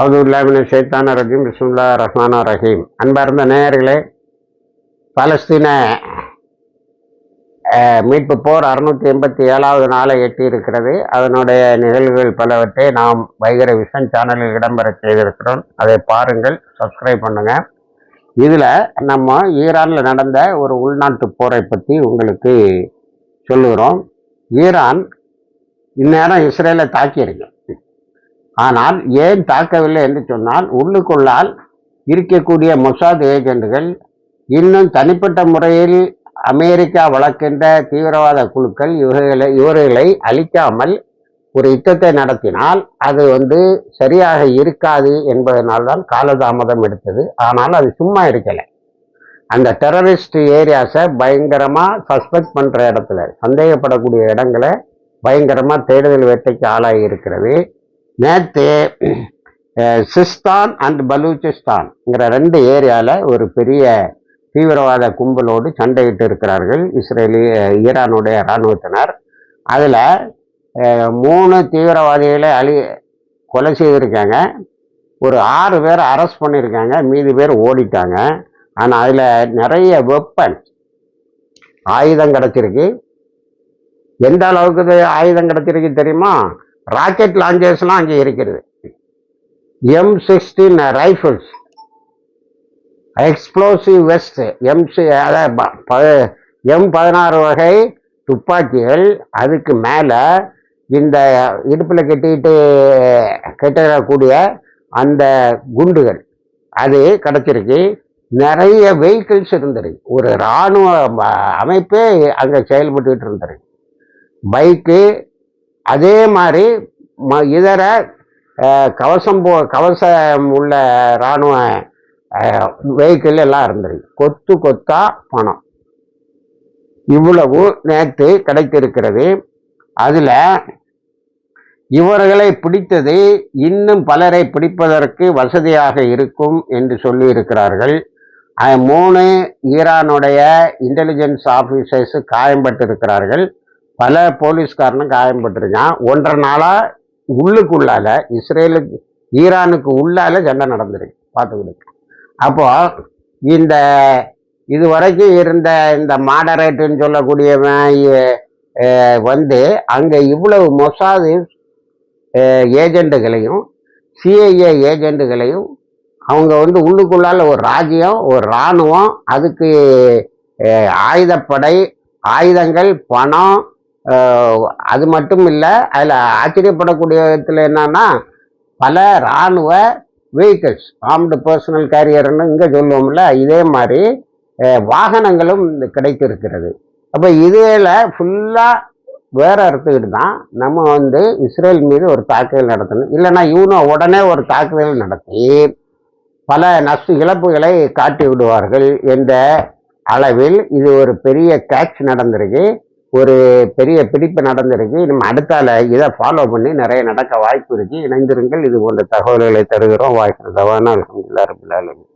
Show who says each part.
Speaker 1: அவுதுல்லாமின் ஷைத்தான ரஜீம் பிஸ்முல்லா ரஹ்மானா ரஹீம். அன்பார்ந்த நேயர்களே பலஸ்தீன மீட்பு போர் அறுநூத்தி எண்பத்தி ஏழாவது நாளை எட்டி இருக்கிறது அதனுடைய நிகழ்வுகள் பலவற்றை நாம் வைகர விஷன் சேனலில் இடம்பெற செய்திருக்கிறோம். அதை பாருங்கள் சப்ஸ்கிரைப் பண்ணுங்க. இதில் நம்ம ஈரானில் நடந்த ஒரு உள்நாட்டு போரை பற்றி உங்களுக்கு சொல்லுகிறோம். ஈரான் இந்நேரம் இஸ்ரேலை தாக்கியிருக்கு. ஆனால் ஏன் தாக்கவில்லை என்று சொன்னால் உள்ளுக்குள்ளால் இருக்கக்கூடிய மொசாத் ஏஜென்ட்கள் இன்னும் தனிப்பட்ட முறையில் அமெரிக்கா வளர்க்கின்ற தீவிரவாத குழுக்கள் இவர்களை இவர்களை அழிக்காமல் ஒரு யுத்தத்தை நடத்தினால் அது வந்து சரியாக இருக்காது என்பதனால்தான் காலதாமதம் எடுத்தது. ஆனால் அது சும்மா இருக்கலை. அந்த டெரரிஸ்ட் ஏரியாஸை பயங்கரமாக சஸ்பெக்ட் பண்ணுற இடத்துல சந்தேகப்படக்கூடிய இடங்களை பயங்கரமாக தேடுதல் வேட்டைக்கு ஆளாகி இருக்கிறது. நேற்று சிஸ்தான் அண்ட் பலூச்சிஸ்தான்ங்கிற ரெண்டு ஏரியாவில் ஒரு பெரிய தீவிரவாத கும்பலோடு சண்டையிட்டு இருக்கிறார்கள் இஸ்ரேலிய ஈரானுடைய இராணுவத்தினர். அதில் மூணு தீவிரவாதிகளை அழி கொலை செய்திருக்காங்க. ஒரு ஆறு பேர் அரெஸ்ட் பண்ணியிருக்காங்க மீதி பேர் ஓடிட்டாங்க. ஆனால் அதில் நிறைய வெப்பன் ஆயுதம் கிடச்சிருக்கு. எந்த அளவுக்கு ஆயுதம் கிடச்சிருக்கு தெரியுமா? ராக்கெட் லாஞ்சர்ஸ்லாம் அங்கே இருக்கிறது M sixteen rifles explosive vest M M பதினாறு வகை துப்பாக்கிகள். அதுக்கு மேலே இந்த இடுப்பில் கட்டிட்டு கட்டக்கூடிய அந்த குண்டுகள். அது கிடச்சிருக்கு. நிறைய வெஹிக்கிள்ஸ் இருந்திருக்கு ஒரு இராணுவ அமைப்பே அங்கே செயல்பட்டுக்கிட்டு இருந்திருக்கு பைக்கு அதே மாதிரி ம இதர கவசம் போ கவசம் உள்ள இராணுவ வெஹிக்கிள் எல்லாம் இருந்திருக்கு கொத்து கொத்தா பணம். இவ்வளவு நேற்று கிடைத்திருக்கிறது. அதில் இவர்களை பிடித்தது இன்னும் பலரை பிடிப்பதற்கு வசதியாக இருக்கும் என்று சொல்லியிருக்கிறார்கள். மூணு ஈரானுடைய இன்டெலிஜென்ஸ் ஆஃபீஸர்ஸ் காயம்பட்டிருக்கிறார்கள். பல போலீஸ்காரனும் காயம்பட்டிருக்கான். ஒன்றரை நாளாக உள்ளுக்குள்ளால இஸ்ரேலுக்கு ஈரானுக்கு உள்ளால சண்டை நடந்திருக்கு. பார்த்துக்கிட்டு அப்போ இந்த இது வரைக்கும் இருந்த இந்த மாடரேட்டுன்னு சொல்லக்கூடியவன் வந்து அங்கே இவ்வளவு மொசாது ஏஜெண்டுகளையும் சிஐஏ ஏஜெண்டுகளையும் அவங்க வந்து உள்ளுக்குள்ளால ஒரு ராஜ்யம் ஒரு இராணுவம் அதுக்கு ஆயுதப்படை ஆயுதங்கள் பணம் அது மட்டும் இல்லை அதில் ஆச்சரியப்படக்கூடிய விதத்தில் என்னன்னா பல இராணுவ வெஹிக்கிள்ஸ் ஆர்ம்டு பர்சனல் கேரியர்னு இங்கே சொல்லுவோம்ல இதே மாதிரி வாகனங்களும் கிடைத்திருக்கிறது. அப்போ இதில் ஃபுல்லாக வேற அறுத்துக்கிட்டு தான் நம்ம வந்து இஸ்ரேல் மீது ஒரு தாக்குதல் நடத்தணும். இல்லைன்னா இவனும் உடனே ஒரு தாக்குதல் நடத்தி பல நஷ்ட இழப்புகளை காட்டி விடுவார்கள் என்ற அளவில் இது ஒரு பெரிய கேட்ச் நடந்திருக்கு. ஒரு பெரிய பிடிப்பு நடந்திருக்கு. நம்ம அடுத்தால இதை ஃபாலோ பண்ணி நிறைய நடக்க வாய்ப்பு இருக்கு. இணைந்திருங்கள். இது போன்ற தகவல்களை தருகிறோம். வாய்ப்பு தவறான அலமதுல்லா